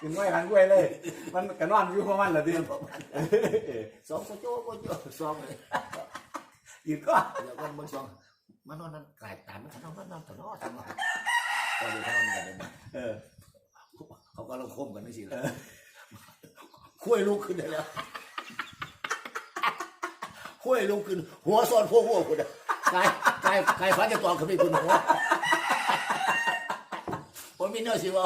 ขึ้นไว้หันกล้วยเลย มันก็นอนอยู่ของมันละดิสองโกโจโกโจสองเลยยืนก็เดี๋ยวก็มึงสองมานอนนั่นกายตามมันนอนนอนตลอดตลอดก็เลยทำกันเลยนะเออเขาก็ลงคมกันนี่สิแล้วคุยลุกขึ้นได้แล้วคุยลุกขึ้น หัวซ้อนพวกหัวคุณอะกายกายกายฟ้าจะตอนเขาไม่คุณหัวผมมีเนื้อสิวะ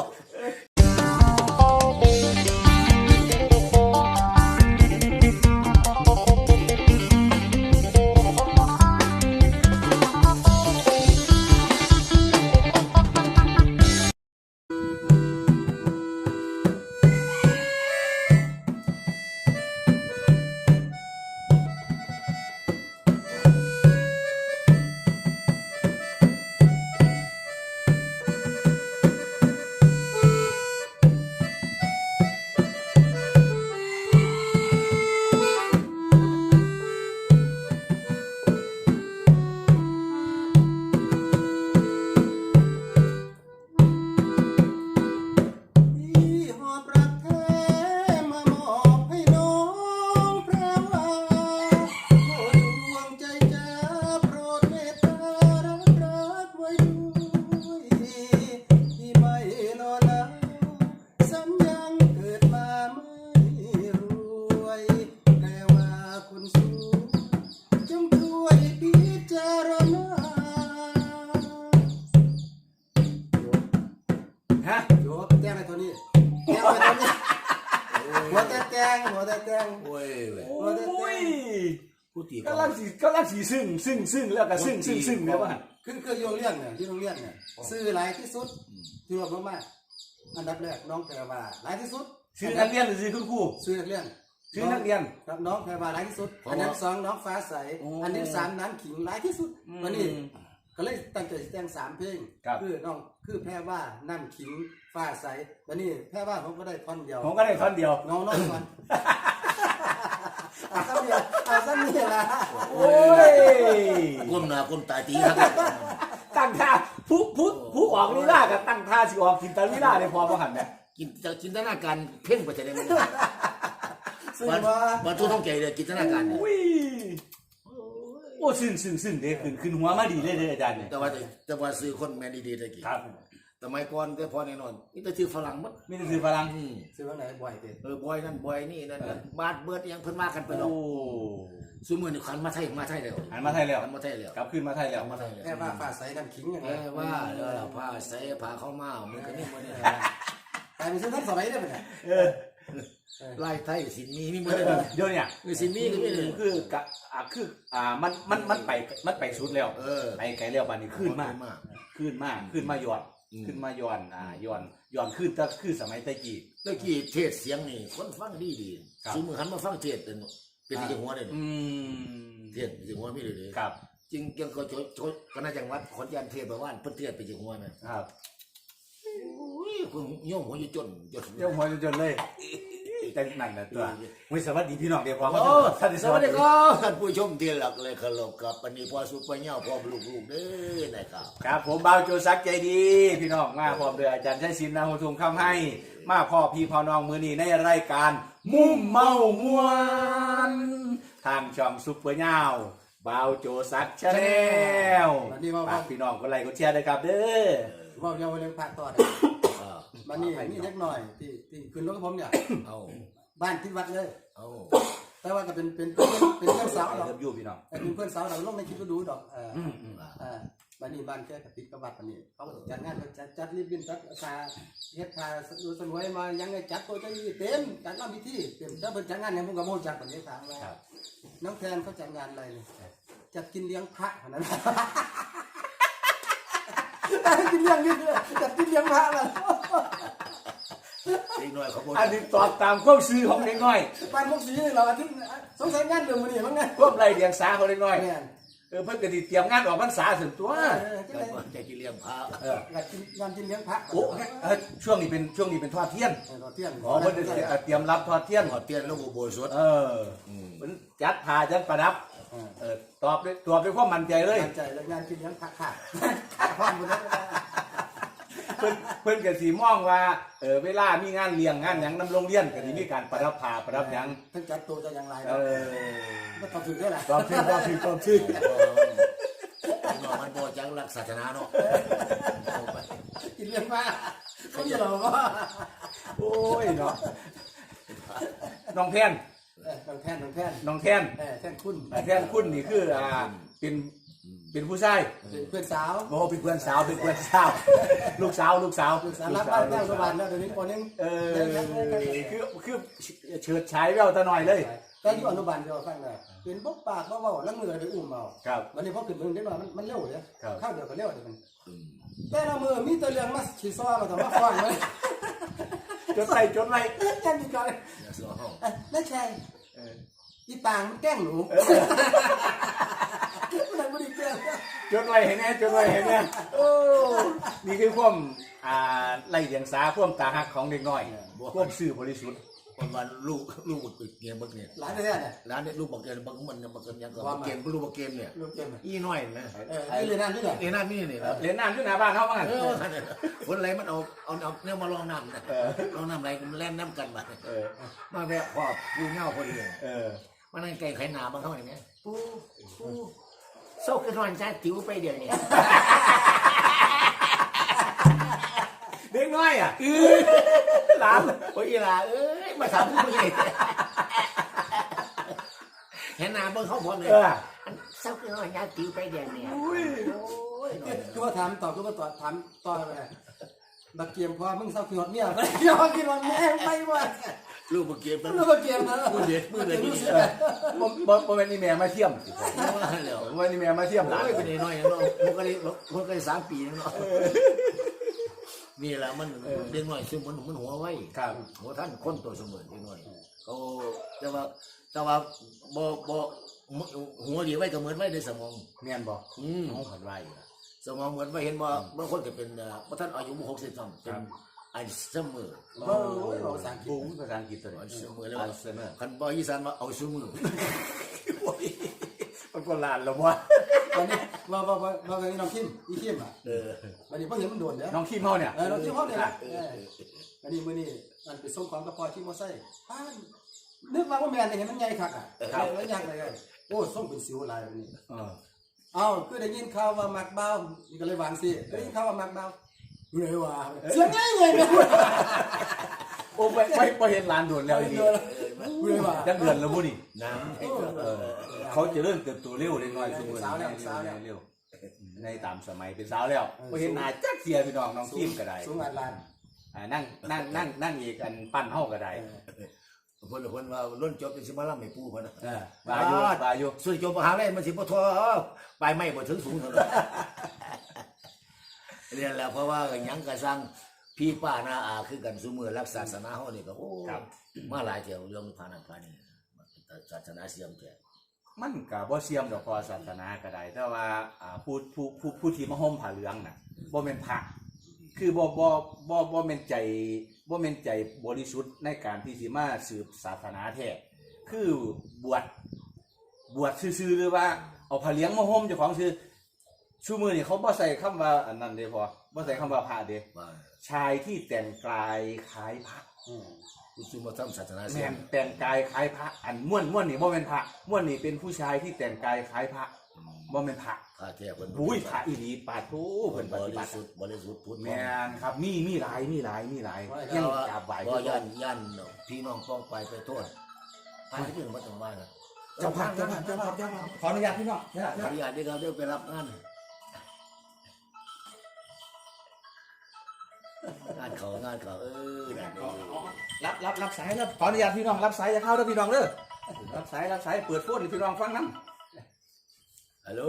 นี้แจ้งอะไรตัวนี้หัวแต่แจ้งหัวแต่แจ้งโอ้ยเว้ยโอ้ยผู้ตีกำลังสีกำลังสีซึ่งซึ่งซึ่งแล้วก็ซึ่งซึ่งซึ่งเนี่ยว่าขึ้นเครื่องโรงเรียนเนี่ยที่โรงเรียนเนี่ยซื้อหลายที่สุดที่รวมมากๆอันดับแรกน้องแพรวาหลายที่สุดซื้อนักเรียนหรือซื้อคุณครูซื้อนักเรียนซื้อนักเรียนครับน้องแพรวาหลายที่สุด อันดับสองน้องฟ้าใสโอ้อันดับสามน้ำขิงหลายที่สุดอืมวันนี้ก็เลยตั้งใจแต่งสามเพลงครับคือน้องคือแพรว่าน้ำขิง ฟ้าใสวันนี้แพรว่าผมก็ได้ท่อนเดียวผมก็ได้ท่อนเดียวเงาน้อยก่อนอาซ้ำเนี่ยอาซ้ำเนี่ยละโอ้ยก้มหน้าก้มตาตีครับตั้งท่าผู้ผู้ผู้ออกลีลากับตั้งท่าสิออกกินตาลีลาได้พอประหันเนี่ยกินจะจินตนาการเพ่งไปจะได้ไหมซึ่งวันว่าวันทุกท้องใจเลยจินตนาการเนี่ยอุ้ยโอ้ซึ่งซึ่งซึ่งเด้ขึ้นขึ้นหัวมาดีเลยเด้ออาจารย์เนี่ยแต่ว่าแต่ว่าซื้อคนแมนดีๆได้กี่ครับ สมัยก่อนแต่พอแน่นอนนี่แต่ซื้อฝรั่งมั้งมีแต่ซื้อพลังอืมซื้อว่าไหนบ่อยเด็ดเออบอยนั่นบอยนี่นั่นนั่นบาดเบิดยังเพิ่นมากันไปหรอกโอ้ซุมื้อนี่ขันมาไทยมาไทยแล้วหันมาไทยแล้วขันมาไทยแล้วกลับขึ้นมาไทยแล้วขันมาไทยแล้วแค่ว่าฟ้าใสน้ำขิงอย่างเอเงี้ยอว่าแล้วล่ะผ้าใส่ผ้าเข้ามามันก็นี่มันนี่แต่ไปซื้อทั้งสมัยได้ไหมเนี่ยเออลายไทยสินมีมีหมดเลยเดี๋ยวเนี่ยมีสินมีก็มีเลยคือกะอ่าคืออ่ามันมันมันไปมันไปสุดแล้วเออไปไกลแล้วบัดนี้ขึ้นมาก มาก ขึ้นมากขึ้นมาย้อน อืม ขึ้นมาย้อนอ่าย้อนย้อนขึ้นแต่คือสมัยตะกี้ ตะกี้เทศเสียงนี่คนฟังดีดีครับ ซื้อมือหันมาฟังเทศเป็นเป็นที่หัวเลยอืมเทศที่หัวมีเลยเลยครับจริงจังก็โจโจคณะจังหวัดขอนแก่นเทศไปว่านเพิ่นเทศไปที่หัวน่ะครับอุ้ยคุณโยมหัวอยู่จนจนเดี๋ยวหัวจนๆเลย จังนั่นน่ะตัววิสวัสดีพี่น้องเดี๋ยวพอมาโอ้ท่านสวัสดีครับท่านผู้ชมที่รักเลยเคารพครับปันนี้พ่อสุปเญาพ่อลูกๆเด้อนะครับครับ ผมบ่าวโจซักใจดี พี่น้องมาพร้อมด้วยอาจารย์ชัยศิลป์นาหุทุมคำให้ มาพ่อพี่พ่อน้องมือนี้ในรายการ มุ่มเมามวนทางช่องซุปเปอร์เน่าบ่าวโจซักชาแนลฝากพี่น้องกดไลค์กดแชร์ด้วยครับเด้อ ว่าเยาวเรื่องพระต่อเนี่ย อ่ามันนี่นี่เล็กหน่อยที่ที่ขึ้นรถกับผมเนี่ย เอาบ้านที่วัดเลย เอาแต่ว่าก็เป็นเป็นเป็นเป็นเพื่อนสาวดอกเริ่มอยู่พี่น้องเป็นเพื่อนสาวดอกลงในคลิปก็ดูดอกเอออืมอืมอ่าบ้านนี้บ้านแค่กับติดกับวัดปานนี้เขาก็จัดงานจัดจัดรีบบินจัดพาเฮ็ดพาดูสนวยมายังไงจัดตัวเจ้าหนี้เต็มจัดรำพิธีเต็มถ้าเป็นจัดงานเนี่ยผมก็โมจัดแบบนี้ถามว่าครับน้องแทนเขาจัดงานอะไรเนี่ยจัดกินเลี้ยงพระเท่านั้น กินเลี้ยงนี่เลยจัดกินเลี้ยงพระเลยเด็กน้อยเขาบอกอันนี้ตอบตามความซื้อของเด็กน้อยบ้านมุกสีนี่เราอาทิตย์สงสัยงานเดือนมันนี่มั้งไงความไรเดียงสาของเด็กน้อยเนี่ยเออเพิ่นก็สิเตรียมงานออกพรรษาถึงตัวเออจังใจเลยใจกิเลี้ยงพระเอออยากกินงานกินเลี้ยงพระโอ้เอ้ยช่วงนี้เป็นช่วงนี้เป็นทอดเทียนเออเที่ยงอ๋อเพิ่นจะเตรียมรับทอดเทียนหอดเตียนแล้วก็โบยสดเออเพิ่นจัดพาจัดประดับเออเออตอบด้วยตอบด้วยความมั่นใจเลยตั้งใจเลยงานกินเลี้ยงพระค่ะค่ะความบุญนะเพิ่นเพิ่นก็สิมองว่าเออเวลามีงานเลี้ยงงานหยังนำโรงเรียนก็สิมีการประดับผ้าประดับหยังทั้งจัดตัวจะอย่างไรเออก็ต้องถือได้แหละตอบชื่อตอบชื่อตอบชื่อเนาะมันบ่จังรักศาสนาเนาะเอาไปกินเรื่องมากเขาอยู่หรอว่าโอ้ยเนาะน้องแทน เออน้องแท่นน้องแท่นน้องแทนเออแท่นคุณแทนคุณนี่คืออ่าเป็นเป็นผู้ชายเป็นเพื่อนสาวโอ้เป็นเพื่อนสาวเป็นเพื่อนสาว ลูกสาวลูกสาวลูกสาวรับบ้านแก้วสวรรค์แล้วเดี๋ยวนี้คนนึงเออคือคือเฉิดฉายแววตาหน่อยเลยแต่อยู่อนุบาลเดียวฟังเลยเป็นบกปากบ่เว้าแล้วมือไปอุ้มเอาครับวันนี้พอขึ้นเมืองได้ว่ามันมันเร็วเลยครับข้าวเดียวก็เร็วเดี๋ยวมันอืมแต่ละมือมีแตัวเรื่องมาฉีซ้อมาแต่ว่าฟังเลยจดไล่จดไล่แกันดีก่อนอย่าเสือเฮาเอ้ยนั่นใช่เอออีปางมันแกล้งหนูมันไม่ได้แกล้งจดไล่เห็นแน่จดไล่เห็นแน่โอ้นี่คือความอ่าไล่เดียงสาความตาหักของเด็กน้อยความซื่อบริสุทธิ์คนว่าลูกลูกมันติดเกมบักเนี่ยหลานแท้ๆเนี่ยร้านเนี่ยลูกบักเกมบักมันบักยังก็ว่าบักมาเกมก็ลูกบักเกมเนี่ยลูกเกมอะอีน้อยนะเออนี่เลยนั่นนี่แหละเอ็น่านี่นี่นะเรียนน้ำที่หน้าบ้านเขาบ้างเออคนไรมันเอาเอาเอาเนี่ยมาลองน้ำนะลองน้ำอะไรมันแล่นน้ำกันมาเออมาแวะพอดูเงาพอดีเออ มานั่งไก่ไข่นาบางเขาอย่างเงี้ยปูปูโซ่ขึ้นวันจ้าติ๋วไปเดี๋ยวนี้เด็กน้อยอะหลานโอ้ยอีหลาเอ้ยมาถามผู้ใหญ่เห็นหนาเบิ่งเขาพร้อมเลยเอออันโซ่ขึ้นวันจ้าติ๋วไปเดี๋ยวนี้อุ้ยโอ้ยคือว่าถามตอบคือว่าตอบถามตอบไปบักเกียมพอมึงเศร้าขี้หดเมียไปยอมกินวันแม่ไปว่า ลูกบักเกมมันลูกบักเกียมนะมือเด็ดมือเด็ดมือเด็ดเออบ่บ่บ่เป็นนี่แม่มาเทียมสิพ่อว่าแล้วบ่เป็นนี่แม่มาเทียมหลานโอ้ยเป็นน้อยอย่างเนาะมันก็เลยมันก็เลยสามปีเนาะนี่แหละมันเด็กน้อยซึ่งมันมันหัวไว้ครับหัวท่านคนตัวเสมอเด็กน้อยเขาแต่ว่าแต่ว่าบ่บ่หัวดีไว้ก็เหมือนไว้ในสมองแม่นบ่อืมน้องผันไว้อะสมองเหมือนว่าเห็นว่าบางคนก็เป็นเอ่อว่าท่านอายุหกสิบสองเป็นอัล ไซเมอร์โอ้ยภาษาอังกฤษบุ้งภาษาอังกฤษตัวอัลนี้ไซเมอร์แล้วอัว่าลไซเมอร์คันบอกอีสานว่าเอาซูมือมันก็ลานแล้วว่าวันนี้ว่าว่าว่าว่าวันนี้น้องคิมอีคิมอะเออวันนี้เพิ่งเห็นมันโดนเด้อน้องขี้เมาเนี่ยเออน้องคิมเขาเนี่ยแหละเออวันนี้มื้อนี้มันไปส่งของกับพ่อที่มอไซค์ป้านนึกว่าว่าแม่นเห็นมันใหญ่คักอะแล้วยังไงกันโอ้ส่งเป็นสิวลายวันนี้เออเอ้าคือได้ยินข่าวว่ามักเบ้านี่ก็เลยวางสิได้ยินข่าวว่ามักเบ้า เลยว่าเสียงง่ายเลยเนี่ยโอ้ไม่ไม่ไม่เห็นหลานโดนแล้วอีกเลยว่าจักเดือนแล้วบุนี่น้ำให้เออเขาจะเริ่มเติบโตเร็วเล็กน้อยทุกคนสาวแล้วสาวแล้วเร็วในตามสมัยเป็นสาวแล้วไม่เห็นหน้าจักเสียพี่น้องน้องขี้มก็ได้สูงอันลานอ่านั่งนั่งนั่งนั่งอีกอันปั้นเฮาก็ได้คนละคนว่าล้นจบเป็นสิมาล่ำไม่ปูพอนะเออบาอยู่บาอยู่ส่วนจบมหาลัยมันสิบ่ทอปลายไม่บ่ถึงสูงเท่านั้น เรียนแล้วเพราะว่าก็หยังกระสังพี่ป้านาอาคือกันซุมือรักศาสนาเฮานี่ก็โอ้ครับ มาหลายเที่ยวเรื่องผ่านผ่านนี่ศาสนาเสียมแท้มันก็บ่เสียมดอกพอศาสนาก็ได้แต่ว่าอ่าผู้ผู้ผู้ผู้ที่มาห่มผ้าเหลืองน่ะบ่แม่นพระคือบ่บ่บ่บ่แม่นใจบ่แม่นใจบริสุทธิ์ในการที่สิมาสืบศาสนาแท้คือบวชบวชซื่อๆหรือว่าเอาผ้าเหลืองมาห่มเจ้าของซื่อ ชูมือนี่เขาบ่ใส่คำว่าอันนั้นเด้พอบ่ใส่คำว่าพระเด้ว่าชายที่แต่งกายคล้ายพระอืมผู้ซุมาทำศาสนาเสีแม่ยมนแต่งกายคล้ายพระ อันม่วนม่วนนี่บ่แม่นพระม่วนนี่เป็นผู้ชายที่แต่งกายคล้ายพระบ่แม่นพระพระแท้เพิ่นบุ้ยพระอีหลีปาดโธเพิ่นปบฏิริบัติสุทธิ์บริสุทธิ์พุทธแม่นครับมีมีหลายมีหลายมีหลายยังกราบไหว้บ่ย่านย่านพี่น้องป้องไปไปโทษไปที่อื่นบ่ต้องมานะเจ้าภาพเจ้าภาพเจ้าภาพเจ้าภาพขออนุญาตพี่น้องเนี่ยขออนุญาตด้วยครับเดี๋ยวไปรับงาน งานเขางานเขาเออนั่นเองรับรับรับสายแล้วขออนุญาตพี่น้องรับสายจะเข้าเด้อพี่น้องเด้อรับสายรับสายเปิดโฟนให้พี่น้องฟังนำฮัลโหล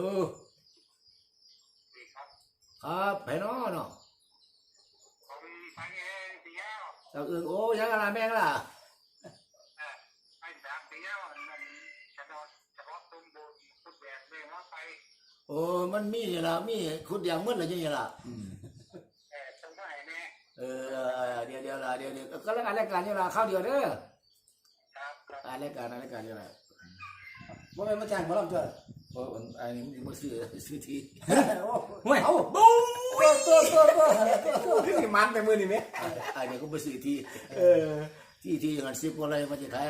ครับไผน้อเนาะผมพันเองเดียวเจ้าเอิงโอ้ยังอะไรแม่งล่ะไอ้แบบเดียวมันเฉพาะเฉพาะตุ้มบุญทุกแบบเลยว่าไปโอ้มันมีนี่ล่ะมีคุณอย่างมึนอะไรจังนี่ล่ะ แต่ตรงไหนเนี่ย เออเดี๋ยวเดี๋ยวละเดี๋ยวเดี๋ยวก็แล้วกันรายการนี่ล่ะข้าวเดียวเด้อครับครับอ่ารายการรายการนี่ล่ะว่าเป็นมาจ้างมาลำเจ้าโอ้อันนี้มันซื้อซื้อทีโอ้ห่วยเอาบุ้ยตัวตัวตัวตัวขึ้นนี่มันแต่มือนี่ไหมอ้เดี๋ยวก็ไปซื้อทีเออที่ที่เงินสิบกว่าไรมันจะขาย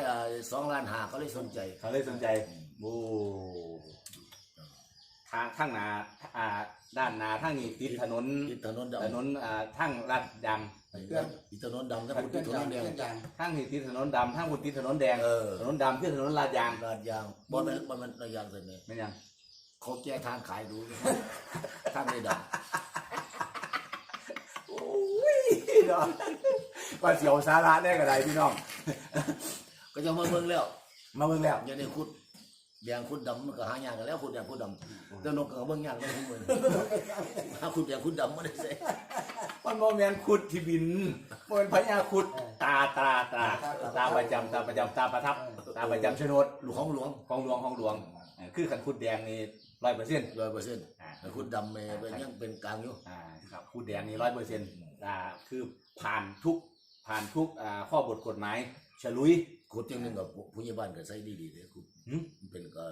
สองล้านหาเขาเลยสนใจเขาเลยสนใจโอ้ ทางข้างหน้าอ่าด้านหน้าทางนี้ติดถนนที่ถนนดำถนนอ่าทางลาดยางที่ถนนดำถ้าพูดเครื่ที่องถนยางนแดเครื่องงยางทางนี้ติดถนนดำทางคุณติดถนนแดงเออถนนดำคือถนนลาดยางลาดยางบ่แม่นบ่แม่นลาดยางใส่ไหมไม่ยังเขาแก้ทางขายดูทางในดโอ้ยเนาะว่าเสียวสาระได้กระไรพี่น้องำก็จะมาเบิ่งแล้ว มาเบิ่งแล้วอย่าได้ขุด แดงขุดดำมันก็หายากกันแล้วขุดแดงขุดดำแต่นกก็เบิ่งยากเลยทุกมื้อหาขุดแดงขุดดำบ่ได้ใส่มันโมเมนขุดที่บินโมเมนพญาขุดตาตาตาตาประจำตาประจำตาประทับ ตาประจำชนดลูกของหลวงของหลวงของหลวงเออคือขันขุดแดงนี่ร้อยเปอร์เซ็นต์100%แต่ขุดดำแม่เป็นยังเป็นกลางอยู่อ่าครับขุดแดงนี่ร้อยเปอร์เซ็นต์อ่าคือผ่านทุก ผ่านทุกอ่าข้อบทกฎหมายฉลุยขุดจังหนึงกับผู้ใหญ่บ้านก็ใช้ดีๆเด้ขุดหึมันเป็นก็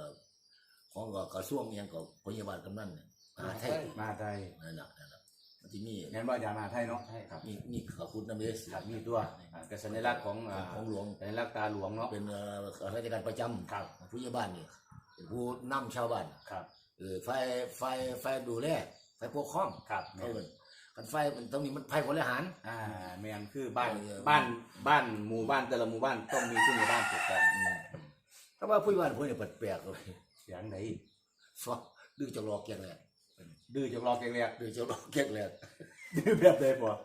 ของก็กระทรวงอิหยังก็ผู้ใหญ่บ้านกำนันน่ะมหาไทยมาไทยนั่นน่ะนั่นน่ะมันสิมีงั้นว่าอย่ามาไทยเนาะใช่ครับมีมีเขาขุดน้ำเด้ครับมีตัวอ่าเป็นสัญลักษณ์ของอ่าของหลวง สัญลักษณ์ตาหลวงเนาะเป็นเอ่อข้าราชการประจำครับผู้ใหญ่บ้านนี่เป็นผู้นำชาวบ้านครับ เออไฟไฟไฟดูแลไฟปกครองครับ เขาเอิ้น กันไฟมันตรงนี้มันไฟบริหาร อ่าแมนคือบ้านเออ บ้านบ้านหมู่บ้านแต่ละหมู่บ้านต้องมีผู้ใหญ่บ้านปกครองอืมถ้าว่าผู้ใหญ่บ้านพวกนี้แปลกๆเลยเสียงไหนซอดื้อจะรอเกียงแหลกดื้อจะรอเกงเรียกดื้อจะรอเกียงแหลกดื้อแบบเลยปะ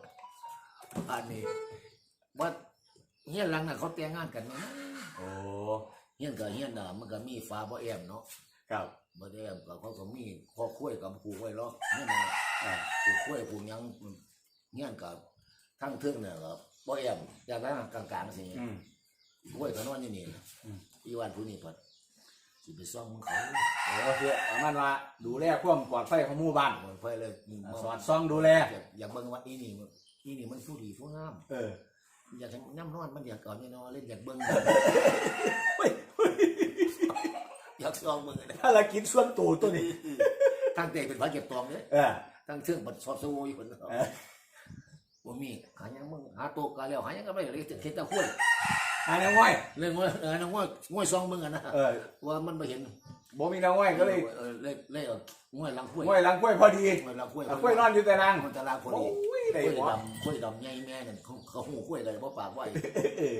อันนี้ว่าเฮียนหลังน่ะเขาแต่งงานกันเนาะโอ้เฮียนกับเฮียนน่ะมันก็มีฟ้าบ่แอมเนาะครับบ่ได้แอมก็เขาก็มีข้อคุ้ยกับผูกไว้รอกเฮียนน่ะ อ่าผูกคุ้ยผูกหยังเฮียนกับทั้งเทิงเนี่ยก็บ่แอมอย่างนั้นกลางๆสิอืมคุ้ยก็นอนอยู่นี่อืม อีวันผู้นี้เพิ่นสิไปซ่องมึงเขาโอ้เพื่อประมาณว่าดูแลความปลอดภัยของหมู่บ้านมันไฟเลยมึงอ่ามาสอดส่องดูแลอยากอยากเบิ่งว่าอีนี่มันอีนี่มันผู้ดีผู้งาม เอออยากให้น้ำนอนมันอยากก่อนนี่เนาะเล่นอยากเบิ่งเฮ้ยอยากซ่องมึงนะภารกิจส่วนตัวตัวนี้ ตั้งใจเป็นพระเก็บตองเด้เออ ตั้งเครื่องบัดซอดโซ่อยู่คนเนาะเออ บ่มีหายังมึงหาโตกกาแล้วหายังก็ไม่ได้เลยเฮ็ดแตะคุ้ยอันนี้ง่อยเรื่องว่าเออน้องว่าง่วยซองมึงอะนะเออว่ามันไม่เห็นบ่มีน้องง่อยก็เลยเออเลยเลยเอาง่วยลังคุ้ยง่อยหลังกล้วยพอดีง่วยลังคุ้ยเอากล้วยนอนอยู่แต่นางคนตารางพอโอ้ดียได้คุ้ยหัวดำคุ้ยดำใหญ่แม่นั่นเขาเขาหูคุ้ยเลยบ่ปากไว้เออ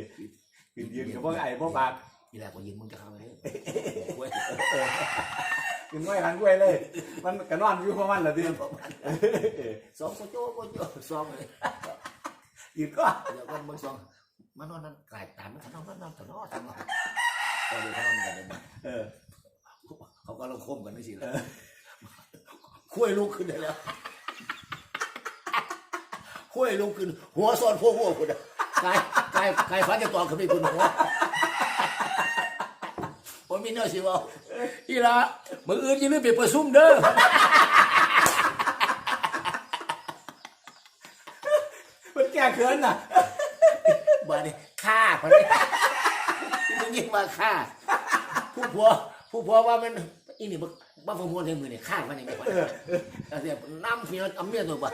ยืนยืนกับพวกไอ้พวกปากทีแรกก็ยินมึงจะเข้าไปเลยคุ้ย กินง่อยหลังกล้วยเลย มันก็นอนอยู่ของมันละทีประมาณสองโคโจโคโจสองเลยยืนก็เดี๋ยวกันมึงสองมันนอนนั่นกายตามมันทะนอนนั่นทะนอนทะนอนก็เลยทะนอนกันเลยเออเขาก็ลงคมกันนี่สิแล้วคุ้ยลุกขึ้นได้แล้วคุ้ยลุกขึ้น หัวซ้อนพวกพวกคุณกายกายกายฟ้าจะตองขึ้นไปคุณหัวผมมีเนื้อสิว่า อีละมืออื่นอยังไม่ไปประชุมเด้อมันแก้เขินน่ะบ้านนี้ฆ่าคนนี้มึงยิงมาฆ่า ผู้ผัว ผู้ผัวว่ามันอีนี่บ้าบ้าฟงมวนในมือเนี่ยฆ่ามันนี่ไม่ไหวแต่เนี่ยน้ำเมียเอาเมียตัวบ้าน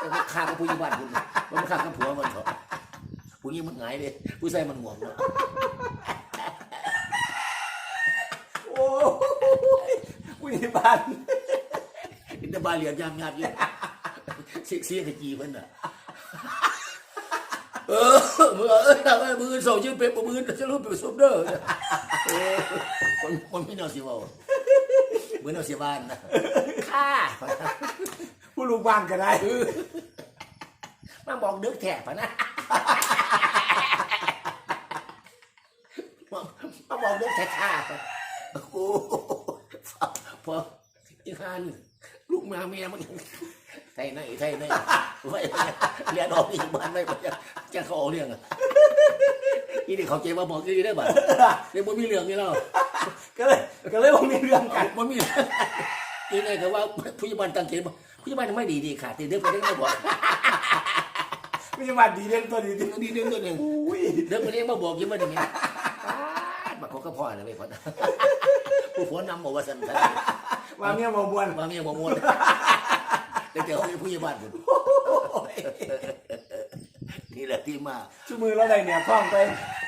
แต่ว่าฆ่ากับผู้หญิงบ้านคุณมันฆ่ากับผัวมันเถอะผู้หญิงมันหงายเลยผู้ชายมันห่วงเนาะ โอ้ยกู อยู่ที่บ้านอินเตอร์บาเลียนยามยามเยอะเสียเสียขจีมันอะเออมือเอ้ยเอ้ยมือโซ่ชื่อเป็ดมือจะรู้เป็นซุปเดอร์โอ้มันมันไม่นอนสิว่ามือนนอนสิบ้านนะฆ่าผู้ลูกบ้านก็ได้มาบอกเดือกแถบนะมาบอกเดือกแถบโอ้ อีกครั้งลูกมาเมียมันไทยไหนไทยไหนไว้เรียนออกอีกบ้านไม่ไปจะเขาเอาเรื่องอะอีนี่เขาเจ็บมาบอกอีนี่ได้บ่เดี๋ยวมันมีเรื่องนี่แล้วก็เลยก็เลยว่ามีเรื่องกันมันมีอีนี่ก็ว่าผู้ใหญ่บ้านตั้งใจบอกผู้ใหญ่บ้านไม่ดีดีค่ะตีเด็กไปเด็กไม่บอกไม่ใช่บ้านดีเด่นตัวดีดีดีเด็กตัวหนึ่งอุ้ยเด็กไปเด็กมาบอกยังไม่ได้เนี่ยมาเขาก็พ่อเลยไม่พอผู้ผัวนำบอกว่าสันสัน มาเมียมาบวนมาเมียบอกมวนแต่เจ้าเป็นผู้ใหญ่บ้านผมนี่แหละที่มาชั่วมือเราได้เนี่ยท่องไป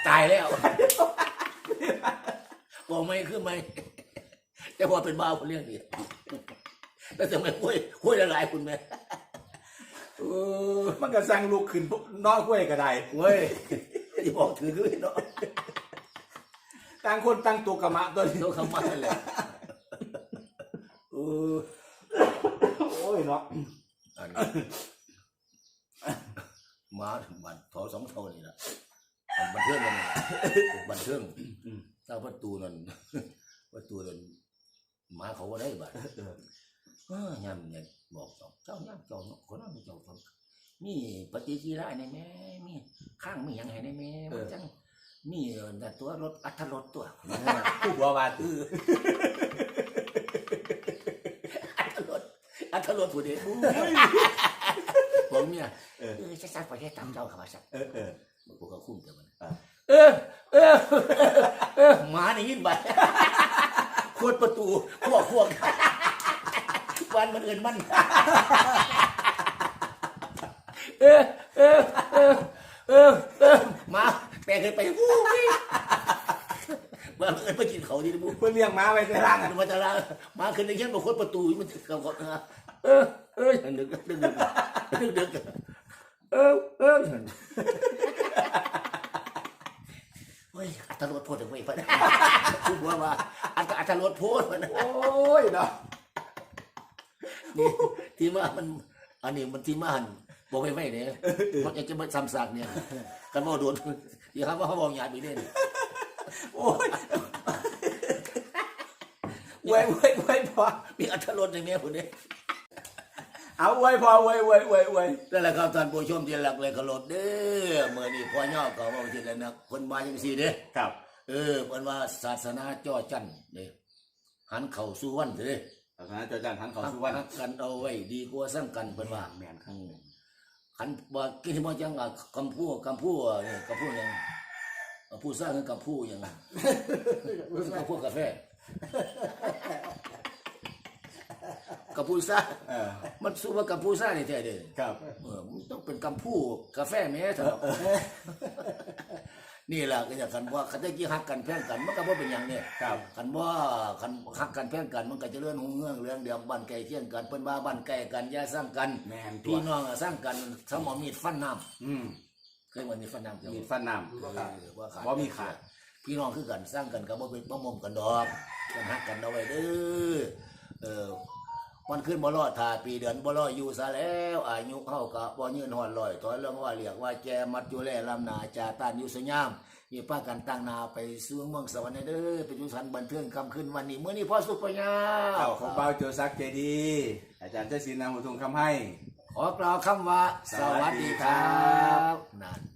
ตายแล้วบอกไม่คือไม่แต่พอเป็นบ้าคนเรื่องนี้แต่ทำไมคุยคุยละลายคุณแม่เออมันก็สั่งลูกขึ้นนอกห้วยก็ได้เว้ยอย่าบอกถือด้วยเนาะต่างคนต่างตัวกระมะตัวนี้เขาคำมาเลยเอโอ้ยเนาะอันนี้มาถึงบันทอสองเท่านี่ละอันบันเทิงกันนบันเทิงเจ้าประตูนั่นประตูนั่นหมาเขาว่าได้บัดเออยำเนี่ยบอกสองเจ้ายำเจ้าคนนั้นเจ้าทำมีปฏิกิริยาในแม่มีข้างมียังไงในแม่มันจังมีแต่ตัวรถอัตรถตัวผู้บัวบาดเอ อัตรถผู้เดียวผมเนี่ยเออจะสักประเทศตามเจ้าข้าพเจ้าเออเออมันก็คุ้มแต่มันอ่าเออเออเออหมาในยินบัดขวดประตูพวกพวกวันมันเอื่นมันเออเออเออเออเออมาแปลงขึ้นไปวู้วิมาเอินไปกินเขาดีนะบูเพื่อนเลี้ยงม้าไว้ในร่างมันจะลามาขึ้นในเช่นบางคนประตูมันกับเขา เออเออดึกดึกดึกดึกดึกเออเออเฮ้ยอัตรถโพดถึงไม่พอคุณว่าว่าอัตอัตรถโพดมันโอ้ยเนาะนี่ที่มามัน อันนี้มันที่มาหันบอกไม่ไม่เนี่ยมันจะมาซ้ำซากเนี่ยกันว่าโดนอย่าครับว่าเขาบอกหยาดอีกเนี่ยโอ้ยเว้ยเว้ยเว้พอมีอัตรถในเมียคนนี้ เอาเว้ยพอเว้ยเว้ยเว้ยเว้ยนั่นแหละครับท่านผู้ชมที่รักเลยเคารพเด้อเมื่อนี้พ่อย่อก็บอกทีแล้วนะคนมาจังซี่เด้อครับ เออมันว่าศาสนาจ้อจันเด้หันเข่าสู่วันเด้อศาสนาเจ้าจันทั้งเขาสุวรรณหักกันเอาไว้ดีกว่าสร้างกันเพิ่นว่าแม่นครับอืมขันบ่กินบ่จังอะคำพูดคำพูดนี่คำพูดหยังคำพูดสร้างคือคำพูดหยังอะคำพูดกาแฟ คำพูดซ่าเออ มันสู้ว่าคำพูดซ่านี่แท้เด้อครับ เออมันต้องเป็นคำพูดกาแฟแม่เถอะนี่แหละก็จะกันว่าคันได้กี่ฮักกันแพ่งกันมันก็บ่เป็นอย่างเนี่ยครับ คันว่าคันฮักกันแพ่งกันมันก็จะเลื่อนหงเงื่องเรื่องเดียวบ้านไก่เที่ยงกันเปิ้นว่าบ้านไก่กันอย่าสร้างกันแม่นตัพี่วน้องอะสร้างกันสมอมีดฟันน้อืมำเคยวันนี้ฟันน้ำมีดฟันน้เออว่าขาดำบ่มีขาด พี่น้องคือกันสร้างกันก็บ่เป็นบ่มอมกันดอกกันฮักกันเอาไว้เด้อเออ มันขึ้นบ่รอดทาปีเดือนบ่รออยู่ซะแล้วอายุเฮาก็บ่ยืนฮอดร้อยถอยเรื่องว่าเรียกว่าแจมัดอยู่แลลำนาจาตานอยู่สยามมีป้ากันตั้งนาไปสู่เมืองสวรรค์เด้อไปอยู่สันบันเทิงคำขึ้นวันนี้มื้อนี้พ่อสุปยาข้าวของเบาโจซักเจดีอาจารย์เจสินนางหุทุงคำให้ ขอกล่าวคำว่า สวัสดีครับนั่น